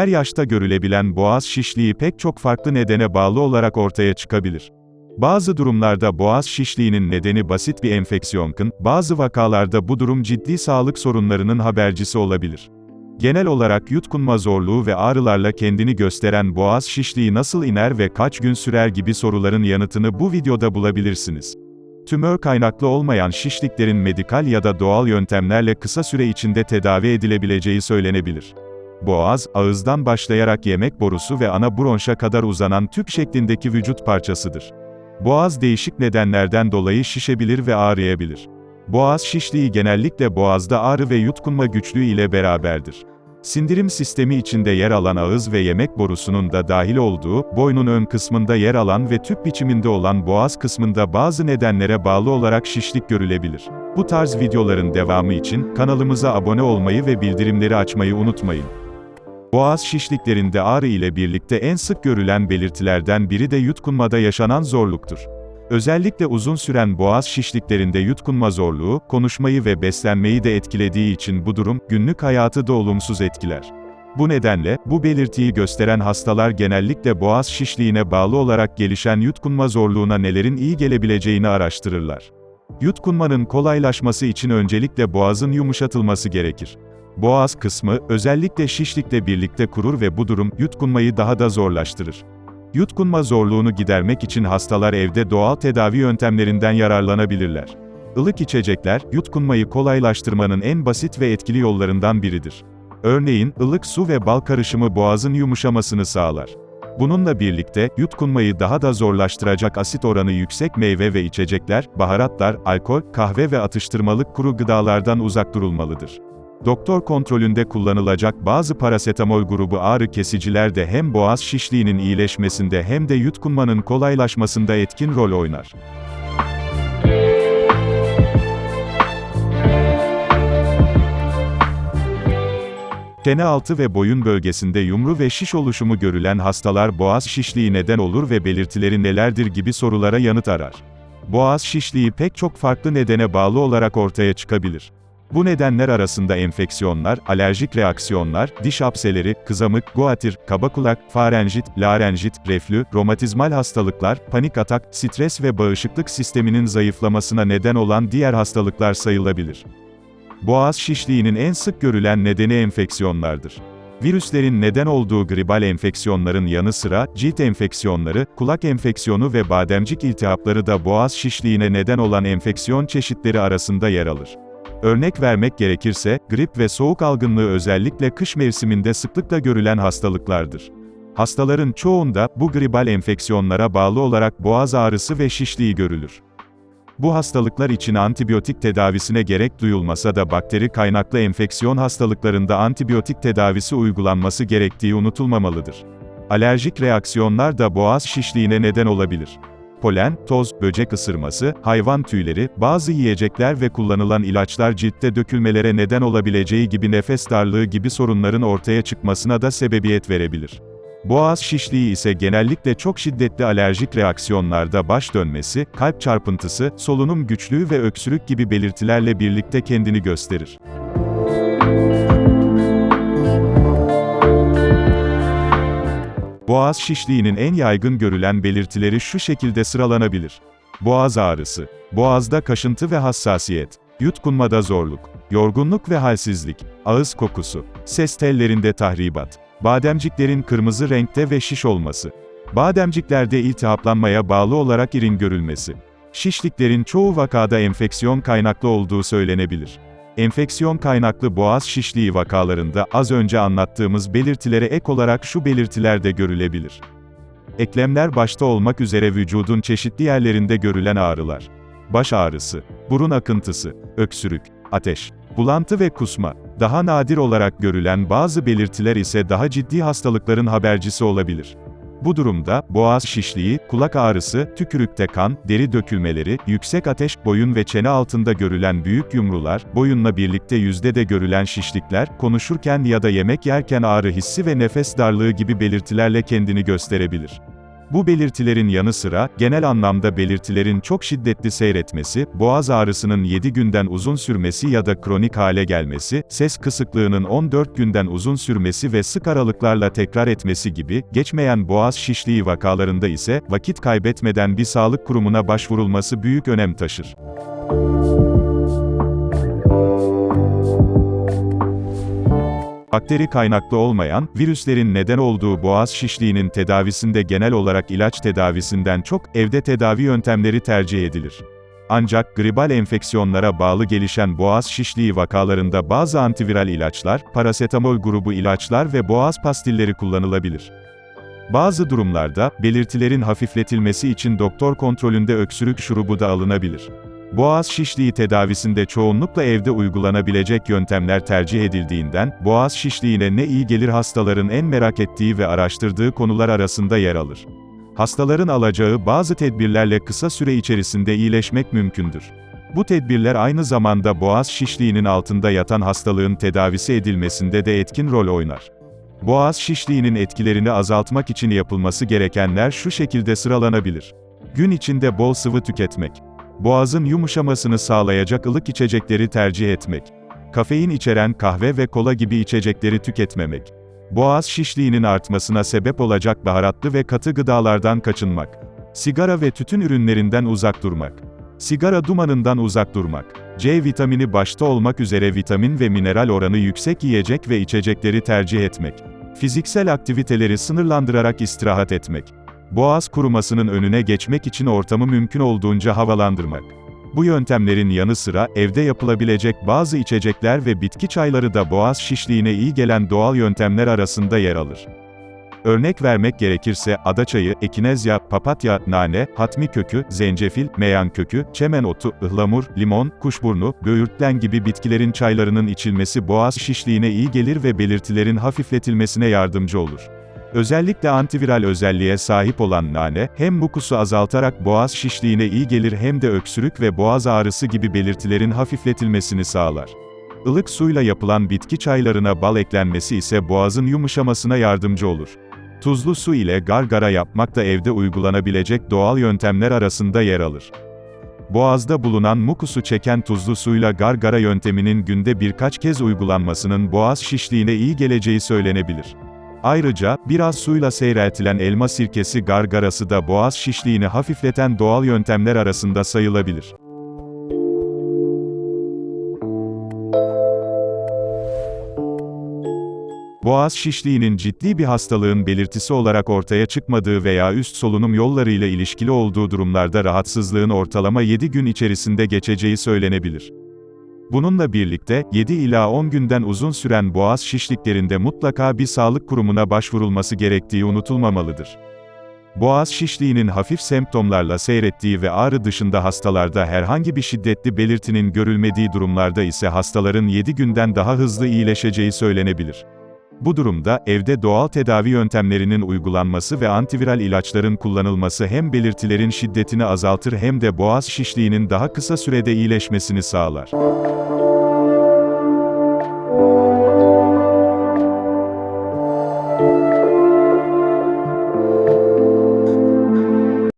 Her yaşta görülebilen boğaz şişliği pek çok farklı nedene bağlı olarak ortaya çıkabilir. Bazı durumlarda boğaz şişliğinin nedeni basit bir enfeksiyonken, bazı vakalarda bu durum ciddi sağlık sorunlarının habercisi olabilir. Genel olarak yutkunma zorluğu ve ağrılarla kendini gösteren boğaz şişliği nasıl iner ve kaç gün sürer gibi soruların yanıtını bu videoda bulabilirsiniz. Tümör kaynaklı olmayan şişliklerin medikal ya da doğal yöntemlerle kısa süre içinde tedavi edilebileceği söylenebilir. Boğaz, ağızdan başlayarak yemek borusu ve ana bronşa kadar uzanan tüp şeklindeki vücut parçasıdır. Boğaz değişik nedenlerden dolayı şişebilir ve ağrıyabilir. Boğaz şişliği genellikle boğazda ağrı ve yutkunma güçlüğü ile beraberdir. Sindirim sistemi içinde yer alan ağız ve yemek borusunun da dahil olduğu, boynun ön kısmında yer alan ve tüp biçiminde olan boğaz kısmında bazı nedenlere bağlı olarak şişlik görülebilir. Bu tarz videoların devamı için, kanalımıza abone olmayı ve bildirimleri açmayı unutmayın. Boğaz şişliklerinde ağrı ile birlikte en sık görülen belirtilerden biri de yutkunmada yaşanan zorluktur. Özellikle uzun süren boğaz şişliklerinde yutkunma zorluğu, konuşmayı ve beslenmeyi de etkilediği için bu durum, günlük hayatı da olumsuz etkiler. Bu nedenle, bu belirtiyi gösteren hastalar genellikle boğaz şişliğine bağlı olarak gelişen yutkunma zorluğuna nelerin iyi gelebileceğini araştırırlar. Yutkunmanın kolaylaşması için öncelikle boğazın yumuşatılması gerekir. Boğaz kısmı, özellikle şişlikle birlikte kurur ve bu durum, yutkunmayı daha da zorlaştırır. Yutkunma zorluğunu gidermek için hastalar evde doğal tedavi yöntemlerinden yararlanabilirler. Ilık içecekler, yutkunmayı kolaylaştırmanın en basit ve etkili yollarından biridir. Örneğin, ılık su ve bal karışımı boğazın yumuşamasını sağlar. Bununla birlikte, yutkunmayı daha da zorlaştıracak asit oranı yüksek meyve ve içecekler, baharatlar, alkol, kahve ve atıştırmalık kuru gıdalardan uzak durulmalıdır. Doktor kontrolünde kullanılacak bazı parasetamol grubu ağrı kesiciler de hem boğaz şişliğinin iyileşmesinde hem de yutkunmanın kolaylaşmasında etkin rol oynar. Çene altı ve boyun bölgesinde yumru ve şiş oluşumu görülen hastalar boğaz şişliği neden olur ve belirtileri nelerdir gibi sorulara yanıt arar. Boğaz şişliği pek çok farklı nedene bağlı olarak ortaya çıkabilir. Bu nedenler arasında enfeksiyonlar, alerjik reaksiyonlar, diş apseleri, kızamık, guatir, kabakulak, farenjit, larenjit, reflü, romatizmal hastalıklar, panik atak, stres ve bağışıklık sisteminin zayıflamasına neden olan diğer hastalıklar sayılabilir. Boğaz şişliğinin en sık görülen nedeni enfeksiyonlardır. Virüslerin neden olduğu gribal enfeksiyonların yanı sıra, cilt enfeksiyonları, kulak enfeksiyonu ve bademcik iltihapları da boğaz şişliğine neden olan enfeksiyon çeşitleri arasında yer alır. Örnek vermek gerekirse, grip ve soğuk algınlığı özellikle kış mevsiminde sıklıkla görülen hastalıklardır. Hastaların çoğunda, bu gribal enfeksiyonlara bağlı olarak boğaz ağrısı ve şişliği görülür. Bu hastalıklar için antibiyotik tedavisine gerek duyulmasa da bakteri kaynaklı enfeksiyon hastalıklarında antibiyotik tedavisi uygulanması gerektiği unutulmamalıdır. Alerjik reaksiyonlar da boğaz şişliğine neden olabilir. Polen, toz, böcek ısırması, hayvan tüyleri, bazı yiyecekler ve kullanılan ilaçlar ciltte dökülmelere neden olabileceği gibi nefes darlığı gibi sorunların ortaya çıkmasına da sebebiyet verebilir. Boğaz şişliği ise genellikle çok şiddetli alerjik reaksiyonlarda baş dönmesi, kalp çarpıntısı, solunum güçlüğü ve öksürük gibi belirtilerle birlikte kendini gösterir. Boğaz şişliğinin en yaygın görülen belirtileri şu şekilde sıralanabilir. Boğaz ağrısı, boğazda kaşıntı ve hassasiyet, yutkunmada zorluk, yorgunluk ve halsizlik, ağız kokusu, ses tellerinde tahribat, bademciklerin kırmızı renkte ve şiş olması, bademciklerde iltihaplanmaya bağlı olarak irin görülmesi, şişliklerin çoğu vakada enfeksiyon kaynaklı olduğu söylenebilir. Enfeksiyon kaynaklı boğaz şişliği vakalarında az önce anlattığımız belirtilere ek olarak şu belirtiler de görülebilir. Eklemler başta olmak üzere vücudun çeşitli yerlerinde görülen ağrılar. Baş ağrısı, burun akıntısı, öksürük, ateş, bulantı ve kusma. Daha nadir olarak görülen bazı belirtiler ise daha ciddi hastalıkların habercisi olabilir. Bu durumda, boğaz şişliği, kulak ağrısı, tükürükte kan, deri dökülmeleri, yüksek ateş, boyun ve çene altında görülen büyük yumrular, boyunla birlikte yüzde de görülen şişlikler, konuşurken ya da yemek yerken ağrı hissi ve nefes darlığı gibi belirtilerle kendini gösterebilir. Bu belirtilerin yanı sıra, genel anlamda belirtilerin çok şiddetli seyretmesi, boğaz ağrısının 7 günden uzun sürmesi ya da kronik hale gelmesi, ses kısıklığının 14 günden uzun sürmesi ve sık aralıklarla tekrar etmesi gibi, geçmeyen boğaz şişliği vakalarında ise, vakit kaybetmeden bir sağlık kurumuna başvurulması büyük önem taşır. Bakteri kaynaklı olmayan, virüslerin neden olduğu boğaz şişliğinin tedavisinde genel olarak ilaç tedavisinden çok, evde tedavi yöntemleri tercih edilir. Ancak, gribal enfeksiyonlara bağlı gelişen boğaz şişliği vakalarında bazı antiviral ilaçlar, parasetamol grubu ilaçlar ve boğaz pastilleri kullanılabilir. Bazı durumlarda, belirtilerin hafifletilmesi için doktor kontrolünde öksürük şurubu da alınabilir. Boğaz şişliği tedavisinde çoğunlukla evde uygulanabilecek yöntemler tercih edildiğinden, boğaz şişliğine ne iyi gelir hastaların en merak ettiği ve araştırdığı konular arasında yer alır. Hastaların alacağı bazı tedbirlerle kısa süre içerisinde iyileşmek mümkündür. Bu tedbirler aynı zamanda boğaz şişliğinin altında yatan hastalığın tedavisi edilmesinde de etkin rol oynar. Boğaz şişliğinin etkilerini azaltmak için yapılması gerekenler şu şekilde sıralanabilir. Gün içinde bol sıvı tüketmek. Boğazın yumuşamasını sağlayacak ılık içecekleri tercih etmek. Kafein içeren kahve ve kola gibi içecekleri tüketmemek. Boğaz şişliğinin artmasına sebep olacak baharatlı ve katı gıdalardan kaçınmak. Sigara ve tütün ürünlerinden uzak durmak. Sigara dumanından uzak durmak. C vitamini başta olmak üzere vitamin ve mineral oranı yüksek yiyecek ve içecekleri tercih etmek. Fiziksel aktiviteleri sınırlandırarak istirahat etmek. Boğaz kurumasının önüne geçmek için ortamı mümkün olduğunca havalandırmak. Bu yöntemlerin yanı sıra, evde yapılabilecek bazı içecekler ve bitki çayları da boğaz şişliğine iyi gelen doğal yöntemler arasında yer alır. Örnek vermek gerekirse, adaçayı, ekinezya, papatya, nane, hatmi kökü, zencefil, meyan kökü, çemen otu, ıhlamur, limon, kuşburnu, böğürtlen gibi bitkilerin çaylarının içilmesi boğaz şişliğine iyi gelir ve belirtilerin hafifletilmesine yardımcı olur. Özellikle antiviral özelliğe sahip olan nane, hem mukusu azaltarak boğaz şişliğine iyi gelir hem de öksürük ve boğaz ağrısı gibi belirtilerin hafifletilmesini sağlar. Ilık suyla yapılan bitki çaylarına bal eklenmesi ise boğazın yumuşamasına yardımcı olur. Tuzlu su ile gargara yapmak da evde uygulanabilecek doğal yöntemler arasında yer alır. Boğazda bulunan mukusu çeken tuzlu suyla gargara yönteminin günde birkaç kez uygulanmasının boğaz şişliğine iyi geleceği söylenebilir. Ayrıca, biraz suyla seyreltilen elma sirkesi gargarası da boğaz şişliğini hafifleten doğal yöntemler arasında sayılabilir. Boğaz şişliğinin ciddi bir hastalığın belirtisi olarak ortaya çıkmadığı veya üst solunum yollarıyla ilişkili olduğu durumlarda rahatsızlığın ortalama 7 gün içerisinde geçeceği söylenebilir. Bununla birlikte, 7 ila 10 günden uzun süren boğaz şişliklerinde mutlaka bir sağlık kurumuna başvurulması gerektiği unutulmamalıdır. Boğaz şişliğinin hafif semptomlarla seyrettiği ve ağrı dışında hastalarda herhangi bir şiddetli belirtinin görülmediği durumlarda ise hastaların 7 günden daha hızlı iyileşeceği söylenebilir. Bu durumda, evde doğal tedavi yöntemlerinin uygulanması ve antiviral ilaçların kullanılması hem belirtilerin şiddetini azaltır hem de boğaz şişliğinin daha kısa sürede iyileşmesini sağlar.